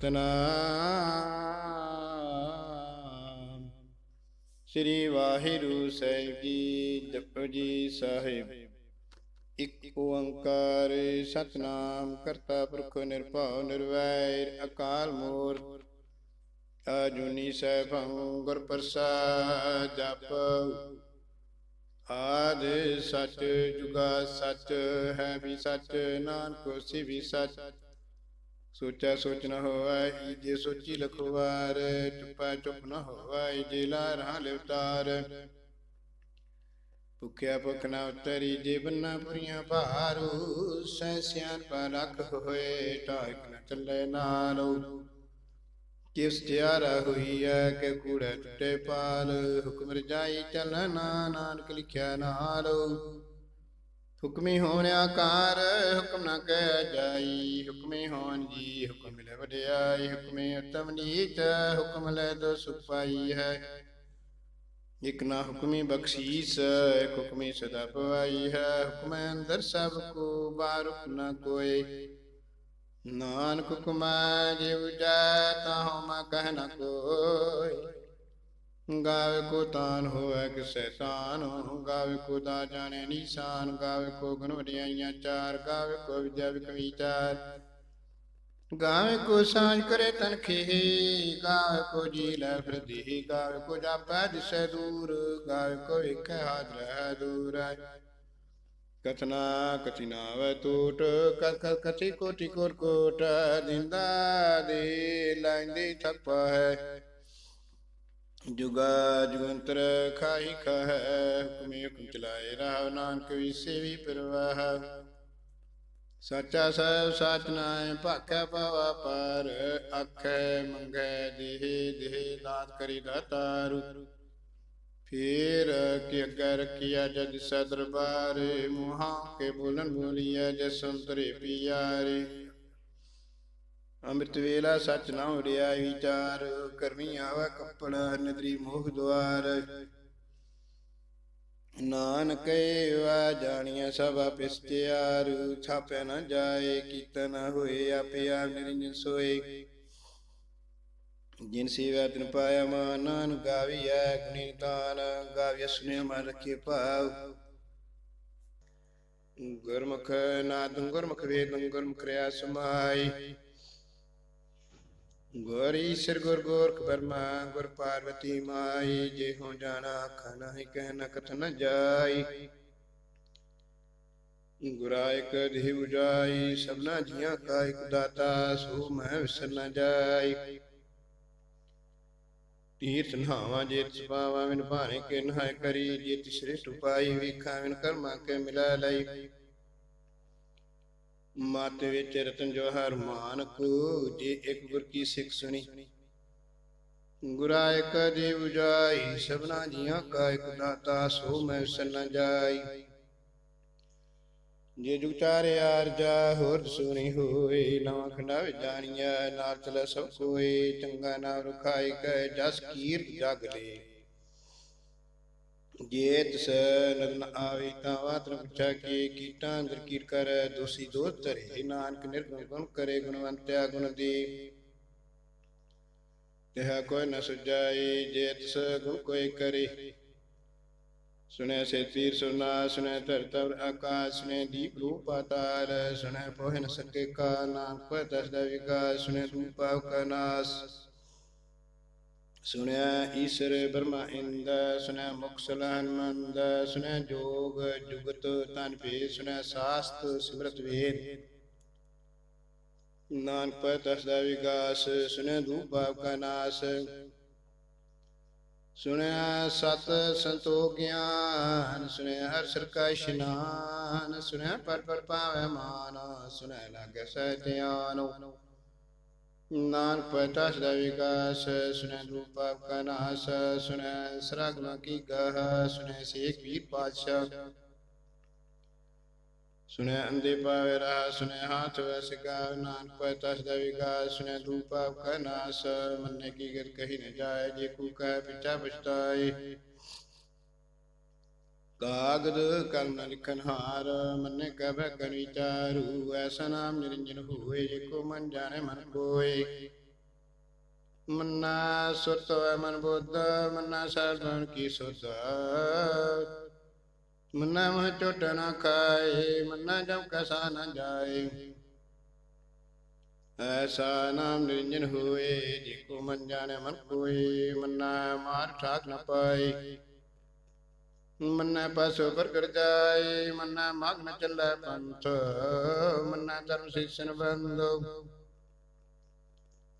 ਸਤਨਾਮ ਸ੍ਰੀ ਵਾਹਿਗੁਰੂ ਸਾਹਿਬ ਜੀ ਜਪੋ ਜੀ ਸਾਹਿਬ ਇਕ ਓੰਕਾਰ ਸਤਨਾਮ ਕਰਤਾ ਪੁਰਖ ਨਿਰਭਉ ਨਿਰਵੈਰ ਅਕਾਲ ਮੂਰਤ ਆਜੁਨੀ ਸੈਭੰ ਗੁਰ ਪ੍ਰਸਾਦ ਜਪ ਆਦ ਸਚ ਜੁਗਾ ਸਚ ਹੈ ਵੀ ਸਚ ਨਾਨਕ ਹੋਸੀ ਵੀ ਸਚ ਸੋਚਾ ਸੋਚ ਨ ਹੋਵੈ, ਜੇ ਸੋਚੀ ਲਖਵਾਰ, ਚੁੱਪਾ ਚੁੱਪ ਨ ਹੋਵੈ, ਜੇ ਲਾਰਾਂ ਲਿਵਤਾਰ ਭੁਖਿਆ ਭੁਖ ਨ ਉਤਰੀ, ਜੇ ਬੰਨਾ ਪੁਰੀਆਂ ਭਾਰੂ ਸੈ ਸਿਆਨ ਪਾ ਲਖ ਹੋਏ ਟਾਇਕ ਨ ਚੱਲੇ ਨਾਲੋ। ਕਿਸ ਤਿਆਰਾ ਹੋਈ ਐ, ਕਿ ਕੂੜਾ ਟੁੱਟੇ ਪਾਲ, ਹੁਕਮ ਰਜਾਈ ਚੱਲਣਾ ਨਾਨਕ ਲਿਖਿਆ ਨਾਲੋ। ਹੁਕਮੀ ਹੋਣ ਆਕਾਰ, ਹੁਕਮ ਨਾ ਕਹਿ ਜਾਈ। ਹੁਕਮੀ ਹੋਣ ਜੀ, ਹੁਕਮ ਮਿਲੇ ਵਡਿਆਈ। ਹੁਕਮੇ ਉਤਮ ਨੀਚ ਹੁਕਮ ਲੈ ਦੋ ਸੁਖ ਪਾਈ ਹੈ। ਇਕ ਨਾ ਹੁਕਮੀ ਬਖਸ਼ੀਸ, ਇਕ ਹੁਕਮੀ ਸਦਾ ਪਵਾਈ ਹੈ। ਹੁਕਮੈ ਅੰਦਰ ਸਭ ਕੋ ਬਾਰੁਕ ਨਾ ਕੋਏ। ਨਾਨਕ ਹੁਕਮੈ ਜਿਵ ਜੈ ਤਾਹੁ ਮੈਂ ਕਹਿ ਨ ਕੋਈ ਗਾਵੇ ਕੋ ਤਾਨ ਹੋਵੇ ਕਿਸੈ ਤਾਨ, ਗਾਵੇ ਕੋ ਦਾ ਜਾਣੇ ਨੀਸਾਨ, ਗਾਵੇ ਕੋ ਗੁਣ ਵਡਿਆਈਆਂ ਚਾਰ, ਗਾਵੇ ਕੋ ਵਿਦਿਆ ਵਿਕ ਗਾਵੇ ਕੋ ਸਾਂਝ ਕਰੇ ਤਨ ਗਾਵੇ ਕੋ ਜੀ ਲੈ ਫਿਰਦੀ, ਗਾਵੇ ਕੋ ਜਾਪੈ ਦਿਸੈ ਦੂਰ, ਗਾਵੇ ਕੋ ਵੇਖੈ ਹਾਜ਼ਰ ਹੈ ਦੂਰ। ਕਥਨਾ ਕਥਿਨਾ ਵੈ ਟੂਟ ਕਥ ਕਥ ਕਥੀ ਕੋਟਿ ਕੋਟ ਕੋਟ ਦਿੰਦਾ ਦੇ ਲੈਂਦੀ ਥੱਪ ਹੈ ਜੁਗਾ ਜੁਗੰਤਰ ਖਾਹੀ ਖਹਿ, ਹੁਕਮੇ ਹੁਕਮ ਚਲਾਏ ਰਾਵ ਨਾਨਕ ਵਿਸੇ ਵੀ ਪਰਵਾਹ। ਸਾਚਾ ਸਹਿਬ ਸਾਚ ਨਾਇ ਭਾਖੈ ਪਵਾ ਪਰ ਆਖੈ ਮੰਗੈ ਦੇਹ ਦੇਹ, ਦਾਤ ਕਰੀ ਦਾਤਾਰੂ। ਫੇਰ ਕਿ ਅੱਗੇ ਕੀਆ ਜਦ ਸਦਰਬਾਰ, ਮੁਹਾ ਕੇ ਬੋਲਨ ਬੋਲੀਐ ਜਸੰਤਰੇ ਪਿਆਰੇ। ਅੰਮ੍ਰਿਤ ਵੇਲਾ ਸੱਚ ਨਾ ਉੜਿਆ ਵਿਚਾਰ, ਕਰਮੀ ਆਵਾ ਕੱਪੜ, ਨਦਰੀ ਮੋਹ ਦੁਆਰ। ਨਾਨਕੇ ਵਾ ਜਾਣੀਐ ਸਭ ਪਿਸਤਿਆਰ ਛਾਪੈ ਨਾ ਜਾਏ ਕੀਤਨ ਹੋਏ, ਆਪੇ ਆਪ ਨਿਰੰਜਨ ਸੋਏ। ਜਿਨ ਸੇਵਾ ਤਿਨ ਪਾਇਆ ਮਾਨ ਨਾਨਕ ਗਾਵੀਐ, ਗੁਣੀ ਤਾਨ ਗਾਵਿਆ ਸੁਨਿ ਮਨ ਰਖੇ ਭਾਵ। ਗੁਰਮੁਖ ਨਾਦੰ, ਗੁਰਮੁਖ ਵੇਦੰ, ਗੁਰਮੁਖ ਰਿਆ ਸਮਾਈ। ਗੁਰ ਈਸ਼ਰ ਗੁਰ ਗੋਰਖ ਬਰਮਾ, ਗੁਰ ਪਾਰਵਤੀ ਮਾਈ, ਜੇ ਹੋ ਜਾਣਾ ਖਾਣਾ ਹੀ ਕਹਿ ਨ ਕਥ ਨ ਜਾਈ। ਗੁਰਾ ਦੇਹ ਉਜਾਈ, ਸਭਨਾ ਜੀਆਂ ਕਾ ਇਕ ਦਾਤਾ, ਸੋ ਮੈਂ ਵਿਸਰ ਨ ਜਾਈ। ਤੀਰਥ ਨਹਾਵਾਂ ਜੇ ਸੁਪਾਵਾਂ ਵਿਨ ਭਾਣੇ ਕੇ ਨਹਾਇ ਕਰੀ ਜੇ ਤਿਸਰੇ ਟੁਪਾਈ, ਵੇਖਾਂ ਵਿਨ ਕਰਮਾ ਕੇ ਮਿਲਾ ਲਈ। ਮਤ ਵਿੱਚ ਰਤਨ ਜੋਹਰ ਮਾਨਕ, ਜੇ ਇੱਕ ਗੁਰ ਕੀ ਸਿੱਖ ਸੁਣੀ। ਗੁਰਾ ਇੱਕ ਦੇ ਉਜਾਈ, ਸਭਨਾ ਜੀਆਂ ਕਾ ਇੱਕ ਦਾਤਾ, ਸੋ ਮੈਂ ਵਿਸਰ ਜਾਈ। ਜੇ ਜੁਗ ਚਾਰੇ ਆਰਜਾ ਹੋਰ ਸੁਣੀ ਹੋਏ ਨਵਾਂ ਖੰਡਾ ਵਿੱਚ ਜਾਣੀਐ, ਨਾਲ ਚਲੇ ਸਭ ਕੋਏ, ਚੰਗਾ ਨਾਮ ਰਖਾਈ ਕੈ ਜਸ ਕੀਰਤ ਜਗ ਲੇ। ਜੇ ਤਿਸ ਨਦਨ ਆਵੇ ਤਾਂ ਵਾਤਨ ਪੁੱਛਾ ਕਿ ਕੀਟਾਂ ਅੰਦਰ ਕੀਰ ਕਰ, ਦੋਸੀ ਦੋਤ ਧਰੇ ਨਾਨਕ ਨਿਰਗੁਣ ਗੁਣ ਕਰੇ, ਗੁਣਵੰਤਿਆ ਗੁਣ ਦੀ। ਤਿਹ ਕੋਈ ਨ ਸੁਜਾਈ ਜੇ ਤਿਸ ਗੁਣ ਕੋਈ ਕਰੇ। ਸੁਨੇ ਸੇ ਤੀਰ ਸੁਨਾ ਸੁਨੇ ਧਰ ਤਵ ਆਕਾਸ਼ ਸੁਨੇ ਦੀਪ ਰੂਪ ਪਾਤਾਲ ਸੁਨੇ ਪੋਹਿ ਨ ਸਕੇ ਕਾ ਨਾਮ ਕੋ ਦਾ ਵਿਕਾਸ ਸੁਨੇ ਰੂਪਾਵ ਕਾ ਨਾਸ। ਸੁਣਿਆ ਈਸ਼ਰ ਬ੍ਰਹਮਾ ਇੰਦ, ਸੁਣਿਆ ਮੁਕਸਲ ਹਨਮੰਦ ਸੁਣਿਆ ਜੋਗ ਜੁਗਤ ਤਨ ਭੇ ਸੁਣਿਆ ਸਾਸਤ ਸਿਮਰਤ ਵੇਦ। ਨਾਨਕ ਪਤਸ ਦਾ ਵਿਗਾਸ ਸੁਣਿਆ ਰੂਪ ਭਾਵ ਕਾ ਨਾਸ। ਸੁਣਿਆ ਸਤ ਸੰਤੋਖ ਗਿਆਨ, ਸੁਣਿਆ ਹਰ ਸਰ ਕਾ ਇਸ਼ਨਾਨ, ਸੁਣਿਆ ਪਰ ਪਰ ਪਾਵੈ ਮਾਨ, ਸੁਣਿਆ ਲਾਗੇ ਸਹਿ ਧਿਆਨ। ਨਾਨਕ ਪਤਾ ਸਦਾ ਵਿਕਾਸ ਸੁਣੈ ਰੂਪ ਕਾ ਨਾਸ ਸੁਣੈ ਸਰਗਨਾ ਕੀ ਗਹ ਸੁਣੈ ਸੇਖ ਵੀਰ ਪਾਤਸ਼ਾਹ ਸੁਣੈ ਅੰਦੇ ਪਾਵੇ ਰਾ ਸੁਣੈ ਹਾਥ ਵਸ ਗਾ ਨਾਨਕ ਪਤਾ ਸਦਾ ਵਿਕਾਸ ਸੁਣੈ ਰੂਪ ਕਾ ਨਾਸ ਮੰਨੇ ਕੀ ਗਰ ਕਹੀ ਨ ਜਾਏ ਜੇ ਕੂ ਕਹਿ ਪਿਛਾ ਪਛਤਾਏ ਕਾਗਦ ਕਲਮ ਨ ਲਿਖਨ ਹਾਰ, ਮੰਨੇ ਕਬੈ ਕਨ ਵਿਚਾਰੂ ਐਸਾ ਨਾਮ ਨਿਰੰਜਨ ਹੋਏ, ਜੇ ਕੋ ਮਨ ਜਾਣੇ ਮਨ ਕੋਏ। ਮੰਨਾ ਸੁਰਤ ਵੈ ਮਨ ਬੁੱਧ, ਮੰਨਾ ਸਰਦਨ ਕੀ ਸੁਧ। ਮੰਨਾ ਮਹ ਚੋਟ ਨਾ ਖਾਏ, ਮੰਨਾ ਜਮ ਕਸਾ ਨ ਜਾਏ। ਐਸਾ ਨਾਮ ਨਿਰੰਜਨ ਹੋਏ, ਜੇ ਕੋ ਮਨ ਜਾਣੇ ਮਨ ਕੋਏ, ਮੰਨਾ ਮਾਰ ਠਾਕ ਨਾ ਪਾਏ। ਮੰਨਾ ਪਾਸੋ ਪ੍ਰਗਟ ਜਾਏ, ਮੰਨਾ ਮਗਨ ਨ ਚੱਲੇ ਪੰਥ, ਮੰਨਾ ਧਰਮ ਸਿੱਖਣ ਬੰਦੋ।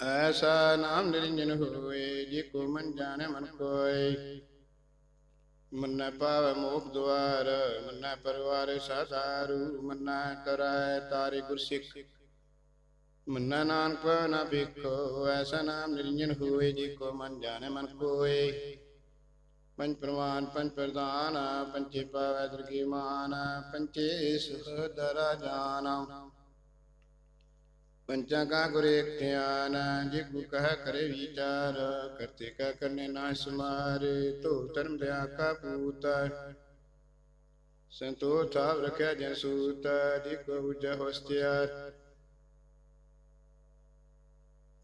ਐਸਾ ਨਾਮ ਨਿਰੰਜਨ ਹੋਏ, ਜੇ ਕੋ ਮਨ ਜਾਣੇ ਮਨ ਕੋਏ। ਮੰਨਾ ਪਾਵ ਮੋਖ ਦੁਆਰ, ਮੰਨਾ ਪਰਵਾਰ ਸਾਧਾਰੂ ਮੰਨਾ ਕਰੈ ਤਾਰੇ ਗੁਰ ਸਿੱਖ ਮੰਨਾ ਨਾਨਕ ਨਾ ਵੇਖੋ ਐਸਾ ਨਾਮ ਨਿਰੰਜਨ ਹੋਏ, ਜੇ ਕੋ ਮਨ ਜਾਣੇ ਮਨ ਕੋਏ। ਪੰਜ ਪ੍ਰਮਾਨ ਪੰਜ ਪ੍ਰਦਾਨ ਪੰਚੇ ਪਾਵੈ ਦਰਗੀ ਮਾਨ ਪੰਚੇ ਸੁਖ ਦਰਾ ਜਾਨ ਪੰਚਾਂ ਕਾ ਗੁਰੇ ਧਿਆਨ ਜੇ ਕੋ ਕਹ ਕਰੇ ਵਿਚਾਰ ਕਰਤੇ ਕਾ ਕਰਨੇ ਨਾ ਸਮਾਰੇ ਤੋ ਧਰਮ ਦਿਆ ਕਾ ਪੂਤ ਸੰਤੋ ਥਾਵ ਰਖਿਆ ਜਨ ਸੂਤ ਜੇ ਕੋ ਉਜਾ ਹੋਸਤਿਆਰ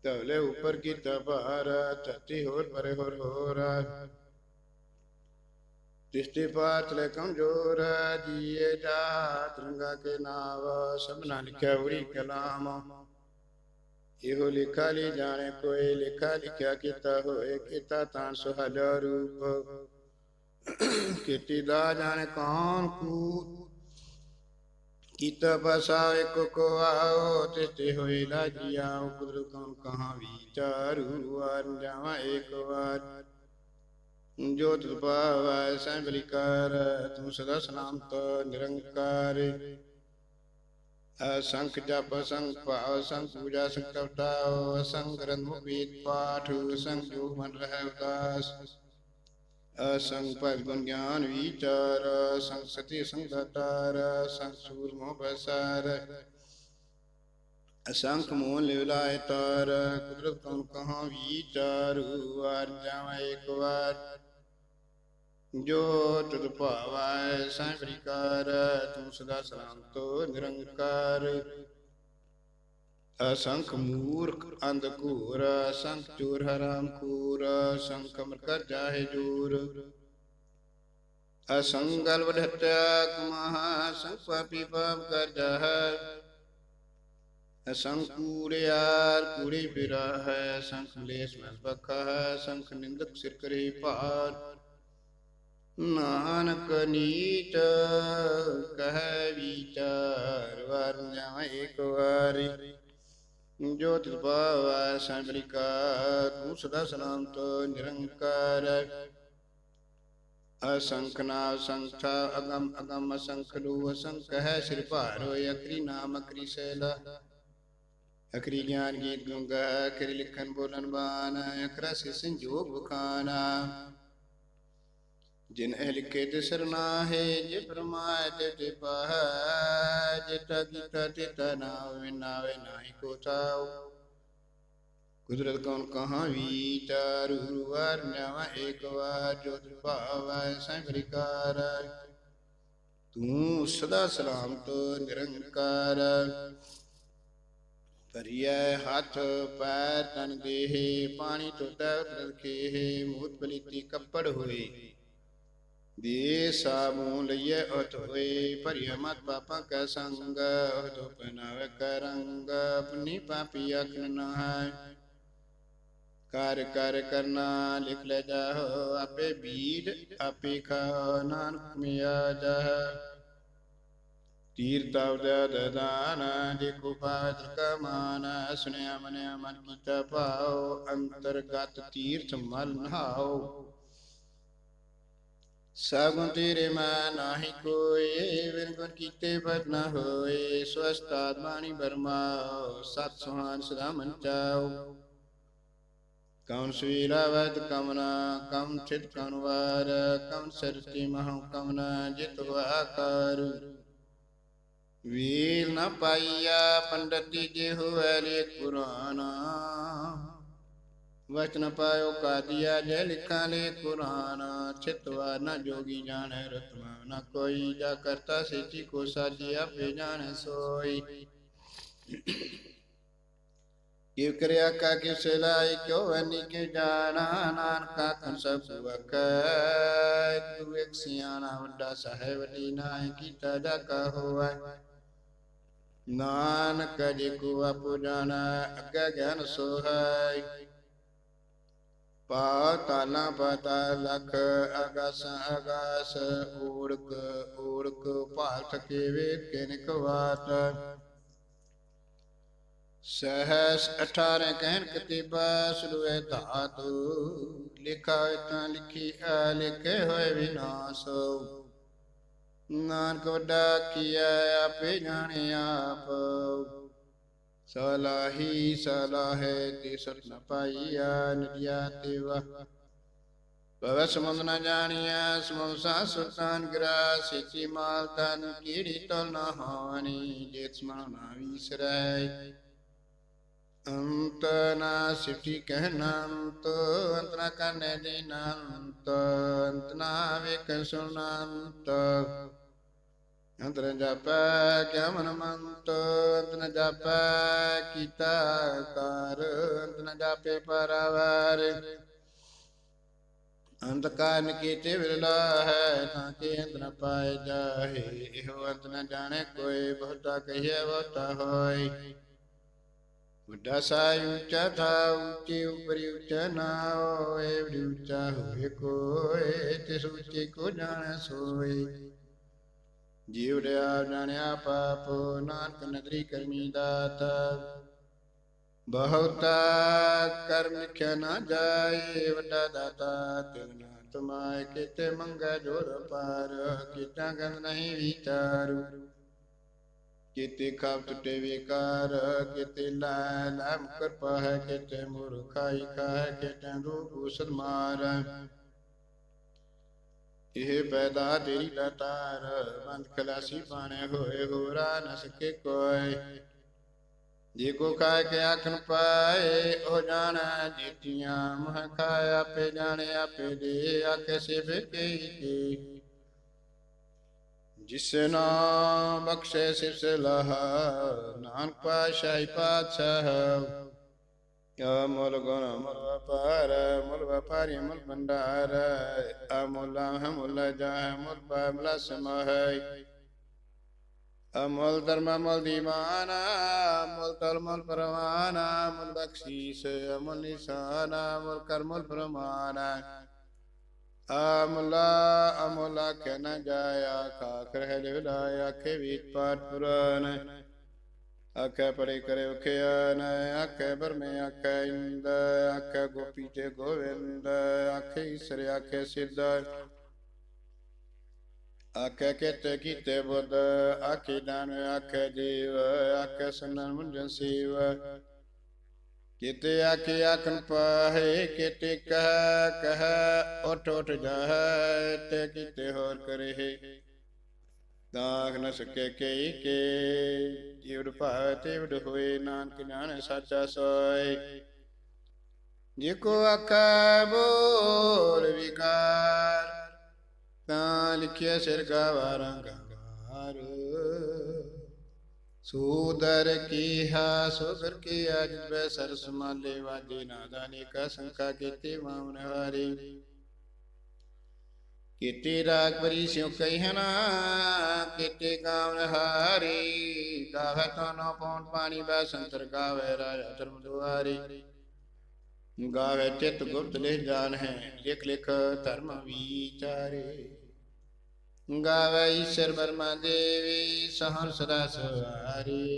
ਤਵਲੇ ਉੱਪਰ ਕੀ ਤਬਾਰ ਤਤੀ ਹੋਰ ਪਰੇ ਹੋਰ ਹੋਰ ਦ੍ਰਿਸ਼ਟੀ ਪਾਤ ਲੈ ਕਮਜੋਰ ਜੀਏ ਜਾਤ ਰੰਗਾ ਕੇ ਨਾਵ ਸਭਨਾ ਲਿਖਿਆ ਉੜੀ ਕਲਾਮ। ਇਹੋ ਲਿਖਾ ਲਈ ਜਾਣੇ ਕੋਈ, ਲਿਖਾ ਲਿਖਿਆ ਕੀਤਾ ਹੋਏ, ਕੀਤਾ ਤਾਂ ਸੁਹਲ ਰੂਪ। ਕੀਤੀ ਦਾ ਜਾਣੇ ਕੌਣ ਕੂ ਕੀਤਾ ਬਸਾ ਇੱਕ ਕੋ ਆਓ ਤਿਸਤੇ ਹੋਏ ਲਾਜੀਆ ਕੁਦਰ ਕੌਣ ਕਹਾਂ ਵਿਚਾਰੂ ਵਾਰ ਜਾਵਾਂ ਇੱਕ ਵਾਰ। ਜੋ ਤੁਧ ਪਾਵੈ ਸੈਂਬਲੀ ਕਰ ਤੂੰ ਸਦਾ ਸਲਾਮਤ ਨਿਰੰਕਾਰ ਅਸੰਖ ਜਪ ਸੰਖ ਭਾਵ ਸੰਖ ਪੂਜਾ ਸੰਖ ਕਵਟਾਓ ਅਸੰਖ ਗ੍ਰੰਥ ਮੁਖੀਤ ਪਾਠ ਸੰਖ ਜੋ ਮਨ ਰਹਿ ਉਦਾਸ ਅਸੰਖ ਭਗ ਗੁਣ ਗਿਆਨ ਵਿਚਾਰ ਸੰਖ ਸਤੀ ਸੰਖ ਦਾਤਾਰ ਸੰਖ ਸੂਰ ਮੋਹ ਬਸਾਰ ਅਸੰਖ ਮੋਹ ਲਿਵਲਾਇ ਤਾਰ ਕੁਦਰਤ ਕਉ ਕਹਾਂ ਵਿਚਾਰੂ ਵਾਰ ਜਾਵਾਂ ਇੱਕ ਵਾਰ ਜੋ ਤੁਧ ਭਾਵੈ ਸੈਂਬਰੀ ਕਰ, ਤੂੰ ਸਦਾ ਸਲਾਮਤੋ ਨਿਰੰਕਾਰ। ਅਸੰਖ ਮੂਰਖ ਅੰਧ ਘੂਰ ਅਸੰਖ ਚੂਰ ਹਰਾਮ ਖੂਰ ਅਸੰਖ ਅਮਰ ਕਰ ਜਾਹੇ ਜੂਰ। ਅਸੰਗਲ ਵਢਤਿਆ ਕਮਹਾ ਸੰਖ ਪਾਪੀ ਪਾਪ ਕਰ ਜਾਹੈ। ਅਸੰਖ ਕੂੜਿਆਰ ਕੂੜੇ ਫਿਰਾ ਹੈ ਸੰਖ ਲੇਸ ਮਸ ਬਖਾ ਸੰਖ ਨਿੰਦਕ ਸਿਰ ਕਰੇ ਭਾਰ। ਨਾਨਕ ਨੀਚ ਕਹਿ ਵਿਚਾਰ ਵਰ ਇੱਕ ਵਾਰੀ। ਜੋ ਤਿਸ ਪਾਵੈ ਸੰਬਲਿਕਾ ਤੂੰ ਸਦਾ ਸਲਾਮ ਨਿਰੰਕਾਰ ਅਸੰਖ ਨਾ ਸੰਖਾ, ਅਗਮ ਅਗਮ ਅਸੰਖ ਲੂ ਅਸੰਖ ਹੈ। ਸਿਰ ਭਾਰੋ ਅਕਰੀ ਨਾਮ ਅਕਰੀ ਸੈਲਾ। ਅਕਰੀ ਗਿਆਨ ਗੀਤ ਗੰਗਾ ਅਕਰੀ ਲਿਖਨ ਬੋਲਨ ਬਾਨ ਅਕਰਾ ਸੇ ਸੰਜੋਗ ਬਖਾਨਾ ਜਿਨ ਇਹ ਲਿਖੇ ਤੇ ਸਰਨਾ ਜੇ ਫਰਮਾਏ ਤੇ ਤੇ ਜਿਤਾ ਕੀਤਾ ਤੇ ਤਨਾਵੇ ਨਾਵੇ ਨਾਹੀ ਕੋ ਥਾਉ। ਕੁਦਰਤ ਕੌਣ ਕਹਾਂ ਵਿਚਾਰੂ ਵਾਰ ਨਵਾ ਇੱਕ ਵਾਰ ਜੋ ਭਾਵੈ ਸੰਗ੍ਰਿਕਾਰ ਤੂੰ ਸਦਾ ਸਲਾਮ ਤੋ ਨਿਰੰਕਾਰ। ਕਰੀਐ ਹੱਥ, ਪੈਰ ਤਨ ਦੇਹੇ, ਪਾਣੀ ਤੋਂ ਟੁੱਟੈ ਰਖੇ ਮੂਤ ਬਲੀਤੀ ਕੱਪੜ ਹੋਏ। ਦੇ ਸਾਬੂ ਲਈਏ ਉਤ ਹੋਏ ਭਰਿਆ ਮਤ ਪਾਪਾਂ ਕੈ ਸੰਗ ਤੋ ਪਨਾਵੇ ਕਰੰਗ ਆਪਣੀ ਪਾਪੀ ਅਖਨ ਨਾ ਕਰ ਕਰ, ਕਰਨਾ, ਲਿਖ ਲੈ ਜਾਹੋ, ਆਪੇ ਬੀੜ ਆਪੇ ਖਾ ਨਾਨਕ ਮਿਆ ਜਾਹ। ਤੀਰ ਤਵ ਦਾਨ ਜੇ ਕੋ ਪਾਤਰ ਕਮਾਨ ਸੁਨਿਆ ਮਨਿਆ ਮਨ ਕੀਤਾ ਭਾਉ, ਅੰਤਰਗਤ ਤੀਰਥ ਮਲ ਨਹਾਓ ਸਗੁਣ ਤੇਰੇ ਮੈਂ ਨਾਹੀ ਕੋਏ ਵਿਨ ਗੁਣ ਕੀਤੇ ਫਤ ਨਾ ਹੋਏ ਸਵਸਤਾਤ ਬਾਣੀ ਬਰਮਾ ਸਤ ਸੁਹਾਨ ਸਦਾ ਮਨ ਚਾਓ ਕੌਣ ਸਵੀਰਾ ਵਦ ਕਮਨਾ ਕਮ ਚਿਤ ਕਨਵਾਰ ਕਮ ਸਰਤੀ ਮਹੰ ਕਮਨਾ ਜਿਤ ਆਕਾਰ ਵੀਰ ਨ ਪਾਈਆ, ਪੰਡਤੀ ਜੇ ਹੋਵੇ ਲੇ ਪੁਰਾਣਾ ਵਚਨ ਪਾਇਓ ਕਾਦੀਆ ਜੇ ਲਿਖਾਂ ਲੈ ਕੁਰਾਨ ਚਿਤਵਾ ਨ ਜੋਗੀ ਜਾਣੈ ਰਤਮਾ ਨ ਕੋਈ ਜਾ ਕਰਤਾ ਸੇਚੀ ਕੋ ਸਾਜੀ ਆਪੇ ਜਾਣੈ ਸੋਈ ਕਿਵ ਕਰਿਆ ਕਾ ਕਿਵ ਸਿਲਾਈ ਕਿਉ ਅਨੀ ਕੇ ਜਾਣਾ ਨਾਨਕਾ ਕਨ ਸਭ ਵਕੈ ਤੂ ਇੱਕ ਸਿਆਣਾ ਵੱਡਾ ਸਾਹਿਬ ਵੱਡੀ ਨਾਇ ਕੀਤਾ ਜਾ ਕਾ ਹੋਵੈ ਨਾਨਕ ਜੇ ਕੋ ਆਪੋ ਜਾਣਾ ਅੱਗੇ ਗਿਆਨ ਸੋਹੈ ਪਾ ਤਾਲਾ ਪਤਾ ਲਖ ਅਗਸ ਅਗਸ ਊੜਕ ਊੜਕ ਭਾਲ ਥਕੇ ਵੇਖ ਕੇ ਨਿਕਵਾਤ ਸਹਸ 18 ਕਹਿਣ ਕਤੀਬਾ ਸੁਰਵੇ ਧਾਤੂ ਲਿਖਾ ਤਾਂ ਲਿਖੀ ਆ ਲਿਖੇ ਹੋਏ ਵਿਨਾਸ਼। ਨਾਨਕ ਵੱਡਾ ਕੀਆ ਆਪੇ ਜਾਣੇ ਆਪ। ਸਲਾਹੀ ਸਲਾਹੇ ਤੇ ਸਤ ਨ ਪਾਈਆ ਨਿਆ ਤੇਵਾ ਭਵ ਸਮੁੰਦ ਨ ਜਾਣੀਆ ਸਮੁੰਦ ਸਾ ਸੁਲਤਾਨ ਗਰਾ ਸਿੱਚੀ ਮਾਲ ਤਨ ਕੀੜੀ ਤਲ ਨ ਹਾਨੀ ਜੇ ਸਮਨ ਨਾ ਵਿਸਰੈ ਅੰਤ ਨਾ ਸਿੱਠੀ ਕਹਿਣਾ ਅੰਤ ਅੰਤ ਨਾ ਕਰਨੇ ਦੇਨਾ ਅੰਤ ਨਾ ਵੇਖ ਸੁਣਾ ਅੰਤ ਅੰਤਰ ਜਾਪੈ ਕਿਆ ਮਨ ਮੰਤ, ਅੰਤ ਜਾਪੈ ਕੀਤਾ ਕਰ, ਅੰਤ ਜਾਪੇ ਪਰਵਾਰ। ਅੰਤ ਕਾਰਨ ਕੀਤੇ ਵਿਰਲਾ ਹੈ ਤਾਂ ਕਿ ਅੰਤ ਨ ਪਾਏ ਜਾਹੇ। ਇਹੋ ਅੰਤ ਨ ਜਾਣੇ, ਕੋਈ ਬਹੁਤਾ ਕਹੀਏ ਬਹੁਤਾ ਹੋਏ। ਵੱਡਾ ਸਾਈ ਉੱਚਾ ਥਾ, ਉੱਚੀ ਉਪਰੀ ਉੱਚਾ ਨਾ ਹੋਏ। ਉੱਚਾ ਹੋਏ ਕੋਏ ਤਿਸ ਉੱਚੇ ਕੋ ਜਾਣ ਸੋਏ। ਜੀਵ ਰਿਆ ਜਾਣਿਆ ਪਾਪ, ਨਾਨਕ ਨਦਰੀ ਕਰਮੀ ਦਾਤ। ਬਹੁਤਾ ਕਰਮ ਲਿਖਿਆ ਨਾ ਜਾਏ, ਵੱਡਾ ਦਾਤਾ ਤਿਨ ਤੁਮਾਏ ਕਿਤੇ ਮੰਗਾ ਜੋਰ ਪਾਰ ਕਿਤਾ ਗੰਦ ਨਹੀਂ ਵਿਚਾਰੂ। ਕਿਤੇ ਖਾਪ ਟੁੱਟੇ ਵਿਕਾਰ, ਕਿਤੇ ਲੈ ਲੈ ਮੁਕਰ ਪਾਹੈ, ਕਿਤੇ ਮੁਰਖਾਈ ਖਾਏ ਕਿਤੇ ਰੂਪ ਸਦਮਾਰ ਇਹ ਪੈਦਾ ਤੇਰੀ ਲਤਾਰ, ਬੰਦ ਖਲਾਸੀ ਪਾਣੇ ਹੋਏ, ਹੋਰਾ ਨ ਸਕੇ ਕੋਈ ਜੇ ਕੋ ਖਾਏ ਕੇ ਆਖਣ ਪਾਏ, ਉਹ ਜਾਣੈ, ਜੀਤੀਆਂ ਮਹ ਖਾਏ ਆਪੇ ਜਾਣੇ, ਆਪੇ ਦੇ, ਆਖੇ ਸਿਵ ਕੇ ਕੇ। ਜਿਸ ਨਾਮ ਬਖਸ਼ੇ ਸਿਵ ਸਲਾਹ ਨਾਨਕ ਪਾਸ਼ਾਹੀ ਪਾਤਸ਼ਾਹ ਅਮੁਲ ਗੁਣ ਅਮੁਲ ਵਪਾਰ ਅਮੁਲ ਵਪਾਰੀ ਅਮੁਲ ਭੰਡਾਰ, ਅਮੁਲ ਹਮੁਲ ਜਾਹ ਅਮੁਲ ਪਾਮਲਾ ਸਮਹਿ ਅਮੁਲ ਧਰਮ ਅਮੁਲ ਦੀਵਾਨ ਅਮੁਲ ਤਲਮੁਲ ਪਰਵਾਨ ਅਮੁਲ ਬਖਸ਼ੀਸ ਅਮੁਲ ਨਿਸ਼ਾਨ ਅਮੁਲ ਕਰਮੁਲ ਪ੍ਰਮਾਨ। ਅਮਲਾ ਅਮੁਲਾ ਕਹਿ ਨ ਜਾਇਆ ਖਾਖ ਰਹਿ ਲਿਵਲਾਇਆ ਆਖੇ ਵੀਤ ਪਾਠ ਪੁਰਾਨ। ਆਖੇ ਪਰੇ ਕਰੇ ਉਖਿਆ ਨ, ਆਖੇ ਬਰਮੇ ਆਖੇ ਇੰਦ, ਆਖੇ ਗੋਪੀ ਤੇ ਗੋਵਿੰਦ, ਆਖੇ ਈਸ਼ਰ, ਆਖੇ ਸਿੱਧ। ਆਖੇ ਕਿਤੇ ਕੀਤੇ ਬੁੱਧ, ਆਖੇ ਦਾਨ, ਆਖੇ ਜੀਵ, ਆਖੇ ਸੰਨਨ ਮੁੰਜਨ ਸੀਵ। ਕਿਤੇ ਆਖੇ ਆਖਨ ਪਾਹੇ, ਕਿਤੇ ਕਹ ਕਹ ਉਠ ਉਠ ਜਾਹੈ, ਤੇ ਕਿਤੇ ਹੋਰ ਕਰੇ। ਦਾਖ ਨ ਸਕੇ ਕੇ ਕੇ। ਜੀਵ ਭਾਵ ਤੇ ਹੋਏ, ਨਾਨਕ ਜਾਣ ਸਾਚਾ ਸੋਏ। ਜੇ ਕੋ ਆਖਾ ਬੋਲ ਵਿਕਾਰ, ਤਾਂ ਲਿਖਿਆ ਸਿਰ ਗਾਵਾਰਾਂ ਗੰਗਾਰ ਸੂਦਰ ਕੀਹਾ ਸੁਦਰ ਕੀ ਅਜ ਬੈ ਸਰਸ ਮਾਲੇ ਵਾਜੇ ਨਾਦਾ ਨੇ ਕਾ ਸੰਖਾ ਕੀਤੇ ਮਾਮਨ ਹਾਰੇ। ਕੀਤੇ ਰਾਗ ਪਰੀ ਸਿਉ ਕਹਿਣਾ ਕੀਤੇ ਗਾਵਨ ਹਾਰੀ, ਗਾਵੇ ਤੋ ਨੋ ਪੌਣ ਪਾਣੀ ਬੈ ਸੰਤਰ ਗਾਵੇ ਰਾਜਾ ਧਰਮ ਦੁਆਰੀ। ਗਾਵੇ ਚਿਤ ਗੁਪਤ ਲਿਖ ਜਾਣ ਹੈ, ਲਿਖ ਲਿਖ ਧਰਮ ਵਿਚਾਰੇ। ਗਾਵੇ ਈਸ਼ਰ ਬਰਮਾ ਦੇਵੀ ਸਹਰ ਸਦਾ ਸਵਾਰੀ।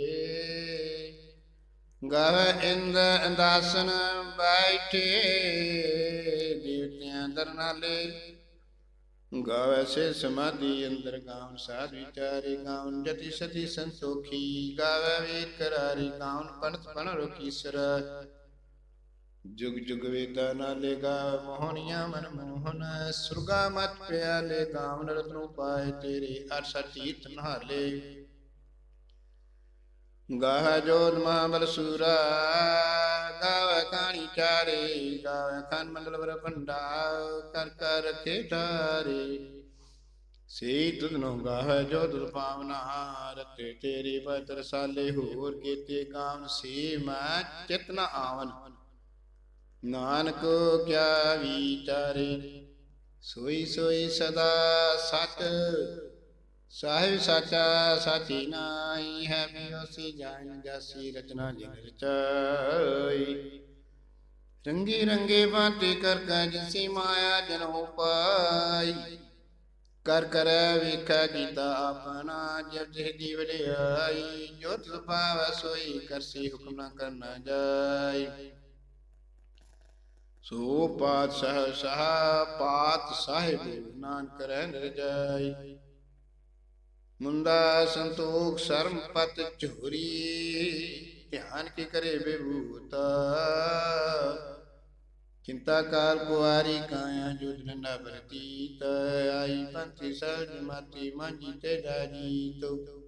ਗਾਵੇ ਇੰਦ ਅੰਦਾਸਨ ਬੈਠੇ, ਦੇਵਤਿਆਂ ਦਰਨਾਲੇ। ਗਾਵੈ ਸੇ ਸਮਾਧੀ ਅੰਦਰ ਗਾਉਨ ਸਾਧ ਵਿਚਾਰੇ ਗਾਉਨ ਜਤੀ ਸਤੀ ਸੰਤੋਖੀ, ਗਾਵੈ ਵੀਰ ਕਰਾਰੀ ਗਾਉਨ ਪਣਤ ਪਣ ਰੋਕੀਸਰ ਜੁਗ ਜੁਗ ਵੇਦਾ ਨਾਲੇ ਗਾ ਮੋਹਣੀਆਂ ਮਨ ਮੋਹਨ, ਸੁਰਗਾ ਮਤ ਪਿਆਲੇ ਗਾਵਨ ਰਤਨੂ ਪਾਏ ਤੇਰੇ, ਅਰਸਾ ਤੀਰਥ ਨਹਾਲੇ। ਗਾਹ ਜੋਤ ਮਾ ਬਲਸੂਰਾ ਗਾਵੇ ਕਾਣੀ ਚਾਰੇ ਗਾਵੇ ਖਾਨ ਮੰਡਲ ਵਰ ਭੰਡਾ ਕਰ ਕਰ ਰਖੇ ਠਾਰੇ। ਸੇ ਤੁਧ ਨੂੰ ਗਾਹ ਜੋ ਤੁਧ ਪਾਵਨਾ ਰਤੇ ਤੇਰੀ ਬਤ ਸਾਲੇ ਹੋਰ ਕੀਤੇ ਕਾਮ ਸੇ ਮੈਂ ਚਿਤ ਨ ਆਵਨ। ਨਾਨਕ ਕਿਆ ਵਿਚਾਰੇ, ਸੋਈ ਸੋਈ ਸਦਾ ਸਤ ਸਾਹਿਬ ਸਾਚਾ ਸਾਚੀ ਨਾਈ ਹੈ ਬਿਓਸੀ ਜਾਣ ਜਾਸੀ ਰਚਨਾ ਜਿਨ ਰਚਾਈ। ਰੰਗੀ ਰੰਗੇ ਬਾਤੇ ਕਰ ਕਾ ਜਿਸੀ ਮਾਇਆ ਜਨ ਹੋ ਪਾਈ। ਕਰ ਕਰ ਵੇਖਾ ਕੀਤਾ ਆਪਣਾ ਜਬ ਜਿਹ ਜੀਵ ਲਿਆਈ। ਜੋ ਤਿਸ ਸੋਈ ਕਰਸੀ ਹੁਕਮ ਨਾ ਕਰਨਾ ਜਾਈ। ਸੋ ਪਾਤਸ਼ਾਹ ਸਾਹ ਪਾਤ ਸਾਹਿਬ ਨਾਨਕ ਰਹਿ ਰਜਾਈ ਮੁੰਡਾ ਸੰਤੋਖ ਸ਼ਰਮ ਪਤ ਝੂਰੀ, ਧਿਆਨ ਕੀ ਕਰੇ ਬੇਭੂਤਾ ਚਿੰਤਾ ਕਾਲ ਕੁਆਰੀ ਕਾਇਆ ਜੁਦ ਨੰਦਾ ਪ੍ਰਤੀਤ ਆਈ ਪੰਥੀ ਸਹਿਜ ਮਾਤੀ ਮਾਂਜੀ ਤੇ ਜਾਜੀ ਤੋ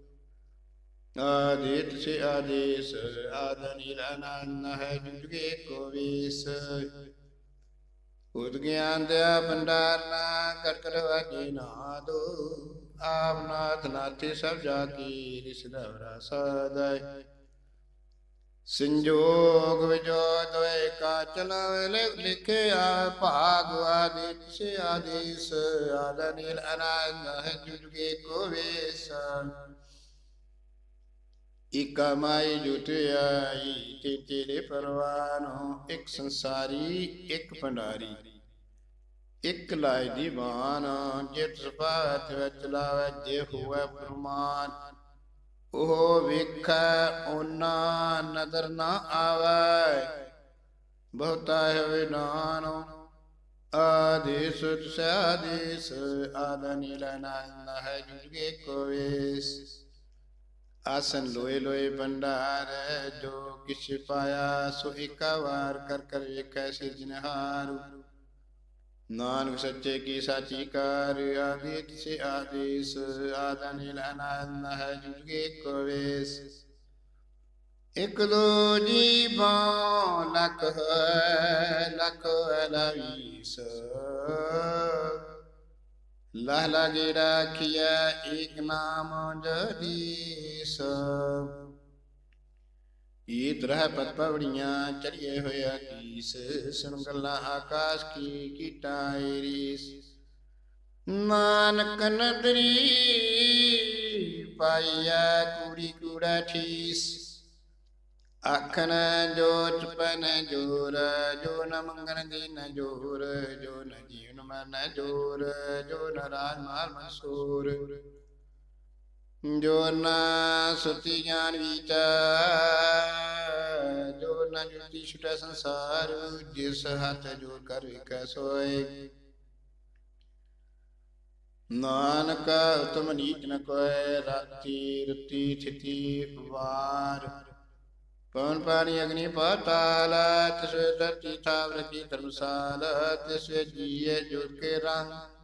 ਆਦਿਤ ਸੇ ਆਦੇਸ ਆਦਨੀ ਅਨੰਨ ਹੈ ਜੁਗੇ ਕੋ ਵੇਸ। ਉਦ ਗਿਆਨ ਦਿਆ ਭੰਡਾਰ ਨਾ ਕਰ ਕਰ ਵਾਜੇ ਨਾਦੋ ਆਪ ਨਾਥ ਨਾਥੇ ਸਭ ਜਾ ਕੀ ਰਿਸ਼ਦਵਰਾ ਸਦਾਇ ਸੰਜੋਗ ਵਿਜੋ ਦੋਏ ਕਾ ਚਲਾਵੇ ਲਿਖਿਆ ਭਾਗ ਆਦਿ ਆਦੇਸ, ਆਦ ਅਨੰਦ ਹੈ ਕੋ ਵੇਸ ਇਕਾ ਮਾਈ ਜੁਟਿਆਈ ਤੇ ਤੇਰੇ ਪਰਵਾਨੋ ਇੱਕ ਸੰਸਾਰੀ, ਇੱਕ ਭੰਡਾਰੀ। ਇਕ ਲਾਇ ਦੀਵਾਨ, ਜਿਤ ਸੁਭਾਤ ਵਿੱਚ ਲਾਵੇ ਜੇ ਹੋਵੇ ਪ੍ਰਮਾਨ। ਉਹ ਵੇਖੈ, ਓਨਾ ਨਦਰ ਨਾ ਆਵੇ, ਬਹੁਤਾ ਹੈ ਵਿਨਾਨ ਆਦੇਸ ਸਾਦੇਸ ਆਦਨੀ ਲਨਾਨ ਹੈ ਜੁਗੇ ਕੋਵੇਸ। ਆਸਨ ਲੋਏ ਲੋਏ ਭੰਡਾਰ, ਜੋ ਕਿਛ ਪਾਇਆ ਸੋ ਇਕਾ ਵਾਰ ਕਰ ਕਰ ਵੇਖੈ ਸਿਰਜਨਹਾਰੂ ਨਾਨਕ ਸੱਚੇ ਕੀ ਸਾਚੀ ਕਾਰ ਆਦਿ ਸੇ ਆਦੇਸ ਆਦਨਿਲ ਅਨੰਦ ਹੈ ਜੁਗੇ ਕੋਵੇਸ ਇਕ ਦੋ ਜੀਵਾਂ ਲਖ ਹੈ ਲਖ ਅਲਵੀਸ ਲਹ ਲਗੇ ਰਾਖਿਆ ਏਕ ਨਾਮ ਜਦੀਸ ਈਤ ਰਹਿ ਪਤ ਪਵੜੀਆਂ ਚੜੀਏ ਹੋਇਆ ਕੀਸ ਸੁਣ ਗੱਲਾਂ ਆਕਾਸ਼ ਕੀ ਕੀਟਾਏ ਰੀਸ ਨਾਨਕ ਨਦਰੀ ਪਾਈਆ ਕੂੜੀ ਕੂੜਾ ਠੀਸ। ਆਖਣ ਜੋ ਚਪਨ ਜੋਰ, ਜੋ ਨ ਮੰਗਣ ਦੀ ਨ ਜੋਰ, ਜੋ ਨ ਜੀਵਨ ਮਨ ਜੋਰ, ਜੋ ਨ ਰਾਜ ਮਾਲ ਮਸੂਰ ਜੋ ਨ ਸੁਤੀ ਗਿਆਨ ਵਿਚਾਰ ਜੋ ਨ ਜੁਤੀ ਛੁਟੈ ਸੰਸਾਰ, ਜਿਸ ਹੱਥ ਜੋੜ ਕਰ ਵਿਕੈ ਸੋਏ। ਨਾਨਕ ਉਤਮ ਨੀਚ ਨ ਕੋਇ, ਰਾਤੀ ਰਤੀ ਥਿਤੀ ਵਾਰ। ਪਵਨ ਪਾਣੀ ਅਗਨੀ ਪਾਤਾਲ, ਤਿਸ ਧਰਤੀ ਥਾਵਰ ਕੀ ਧਰਮਸਾਲ, ਤਿਸ ਜੀਏ ਜੁੜ ਕੇ ਰੰਗ।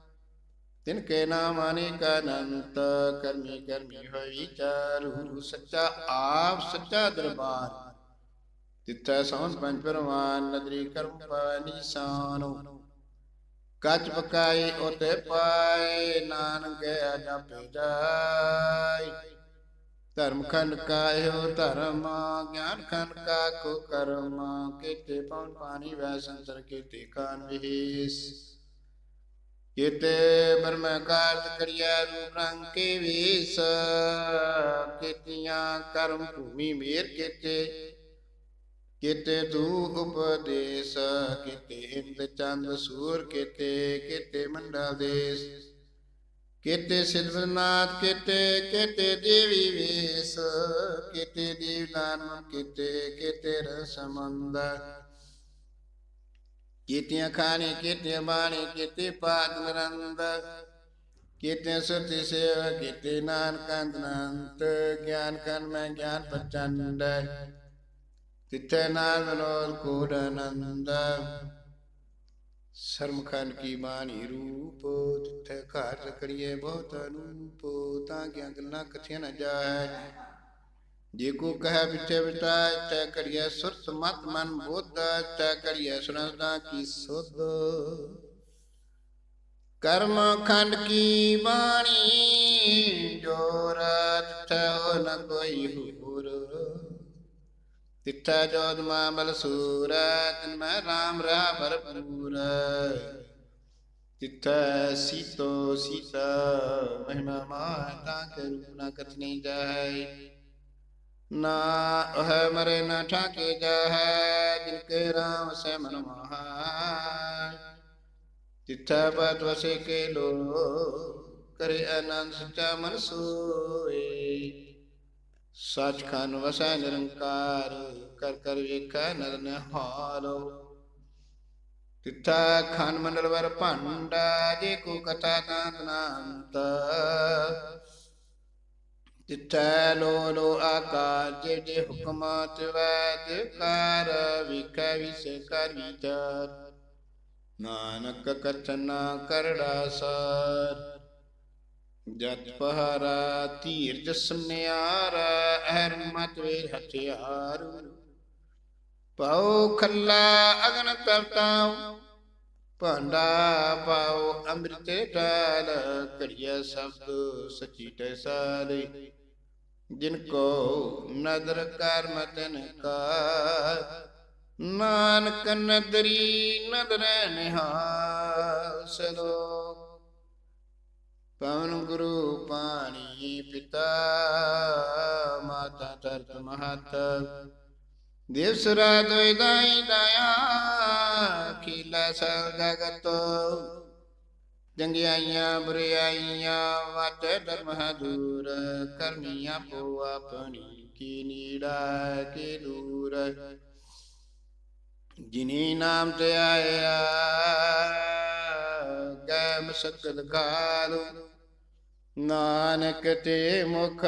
ਤਿਨ ਕੇ ਨਾਮ ਅਨੇਕ ਅਨੰਤ, ਕਰਮੀ ਕਰਮੀ ਹੋਈ ਚਾਰੂ, ਸੱਚਾ ਆਪ, ਸੱਚਾ ਦਰਬਾਰ। ਤਿੱਥੈ ਸੌਨ ਪੰਜ ਪਰਵਾਨ, ਨਦਰੀ ਕਰਮ ਪਾਨੀ ਸਾਨੋ। ਕੱਚ ਪਕਾਈ ਉਤੇ ਪਾਏ, ਨਾਨਕ ਜਪੇ ਜਾਈ ਧਰਮ ਖੰਡ ਕਾਇਓ, ਧਰਮ ਗਿਆਨ ਖੰਡ ਕਾ ਕੋ ਕਰਮ ਕੀਤੇ ਪਉ ਪਾਣੀ ਵੈ ਸੰਸਰ ਕੀਤੇ ਕਾਨ ਵਿਹੀਸ। ਕੀਤੇ ਬਰਮ ਕਾਰਜ ਕਰਿਆ ਰੂਪ ਰੰਗ ਕੇ ਵੀਸ, ਕੀਤੀਆਂ ਕਰਮ ਭੂਮੀ ਮੇਰ ਕੀਤੇ। ਕੀਤੇ ਤੂ ਉਪਦੇਸ਼, ਕੀਤੇ ਇੰਦ ਚੰਦ ਸੂਰ ਕਿਤੇ ਕਿਤੇ ਮੰਡਾ ਦੇਸ। ਕਿਤੇ ਸਿਧਨਾਥ ਕਿਤੇ ਕਿਤੇ ਦੇਵੀ ਵੇਸ, ਕਿਤੇ ਦੇਵ ਕਿਤੇ ਕਿਤੇ ਕੀਤੇ ਰਸਮੰਦ ਕੀਤਿਆਂ ਖਾਣੇ ਕੀਤੇ ਬਾਣੀ, ਕੀਤੇ ਪਾਦ ਨਰੰਦ ਕੀਤੇ ਸੁਰਤੀ ਸੇਵਾ, ਕੀਤੇ ਨਾਨਕ ਅੰਤਨੰਤ ਗਿਆਨ ਕਨ ਮੈਂ ਗਿਆਨ ਪ੍ਰਚੰਡ। ਤਿੱਥੇ ਨਾਮ ਮਨੋਰ ਕੋਡ ਆਨੰਦ। ਸ਼ਰਮਖੰਡ ਕੀ ਬਾਣੀ ਰੂਪ, ਤਿੱਥੇ ਘਰ ਕਰੀਏ ਬਹੁਤ ਅਨੂਪ। ਤਾਂ ਕਿ ਗੱਲਾਂ ਕਥੀਆਂ ਨਾ ਜਾਏ। ਜੇ ਕੋ ਕਹੈ ਵਿਚੇ ਵਿਚਾਰ ਤੈ ਕਰੀਏ ਸੁਰਤ ਮਤ, ਮਨ ਬੋਧ, ਤੈ ਕਰੀਏ ਸੁਣਦਾ ਕੀ ਸੁਧ। ਕਰਮ ਖੰਡ ਕੀ ਬਾਣੀ, ਜੋ ਰਾਤ ਹੋ ਨ ਕੋਈ ਹੋਰ। ਤਿੱਥਾ ਜੋਦ ਮਾ ਬਲ ਸੂਰ, ਤਿਨ ਮੈਂ ਰਾਮ ਰਹਾ ਭਰਪੂਰ। ਤਿੱਥਾ ਸੀਤੋ ਸੀਤਾ, ਮਹਿਮਾ ਮਾਤਾ ਕੇ ਰੂਪ ਨ ਕਥਨੀ ਜਾਏ। ਨਾ ਅਹ ਮਰੇ ਨਾ ਠਾਕੇ ਜਾਹੈ ਜਿਨ ਕੇ ਰਾਮ ਸੇ ਮਨ ਮਹਾ। ਤਿੱਥਾ ਬਾਤ ਵਸੇ ਕੇ ਲੋ ਕਰੇ ਆਨੰਦ ਸਚਾ ਮਨ ਸੋਏ। ਸੱਚਖੰਡ ਵਸੈ ਨਿਰੰਕਾਰ, ਕਰ ਕਰ ਵੇਖੈ ਨਰ ਨਿਹਾਲੋ। ਤਿੱਥਾ ਖੰਡ ਮੰਡਲ ਵਰ ਭੰਡਾ, ਜੇ ਕੋ ਕਥਾ ਤਾਂਤ ਨਾੰਤ। ਤਿੱਥੈ ਲੋ ਲੋ ਆਕਾਰ ਜੇ ਜੇ ਹੁਕਮਾਤ ਵੈਦ ਕਰ ਵਿਖੈ ਵਿਸੇ ਕਰ ਵਿਚਾਰ। ਨਾਨਕ ਕਥਨਾ ਕਰੜਾ ਸਾਰ। ਜਤ ਪਹਰਾ ਧੀਰਜ ਸੁਨਿਆਰ ਅਹਰ ਮਤ ਵੇਰ ਹਥਿਆਰ। ਪਾਉ ਖੱਲਾ ਅਗਨ ਤਪਤਾਉ ਭਾਂਡਾ ਪਾਉ ਅੰਮ੍ਰਿਤ ਟਾਲ ਕੜੀਆ ਸ਼ਬਦ ਸਚੀ ਟੈਸਾਲੇ ਜਿਨ ਕੋ ਨਦਰ ਕਰਮ ਤਨ ਕਾ ਨਾਨਕ ਨਦਰੀ ਨਦਰ ਨਿਹਾਲ ਸਲੋ ਪਵਨ ਗੁਰੂ ਪਾਣੀ ਪਿਤਾ, ਮਾਤਾ ਤਰਤ ਮਹਤ ਦੇਵਸਰਾ ਦੋਇ ਦਾਈ ਦਇਆ ਖੀਲਾ ਸਗਗਤ ਜੰਗਿਆਈਆਂ, ਬੁਰਿਆਈਆਂ, ਵਟ ਧਰਮ ਦੂਰ, ਕਰਮੀਆਂ ਪੋ ਆਪਣੀ ਕੀ ਨੀੜਾ, ਕੀ ਦੂਰ। ਜਿਨੀ ਨਾਮ ਤੇ ਆਇਆ ਗੈ ਮਸਕਤ ਗਾਲ ਨਾਨਕ ਤੇ ਮੁਖ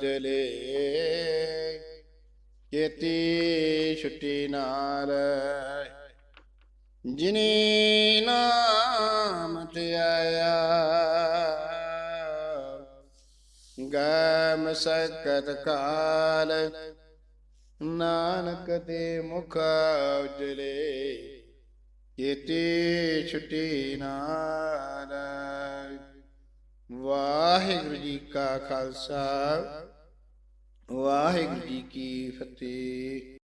ਜਲੇ ਕੇਤੀ ਛੁੱਟੀ ਨਾਰ ਜਿਨੀ ਨਾਮ ਤੇ ਆਇਆ ਗੈ ਮਸਕਤ ਕਾਲ, ਨਾਨਕ ਦੇ ਮੁਖ ਉਜਲੇ ਇਤੀ ਛੁੱਟੀ ਨਾਲ। ਵਾਹਿਗੁਰੂ ਜੀ ਕਾ ਖਾਲਸਾ। ਵਾਹਿਗੁਰੂ ਜੀ ਕੀ ਫਤਿਹ।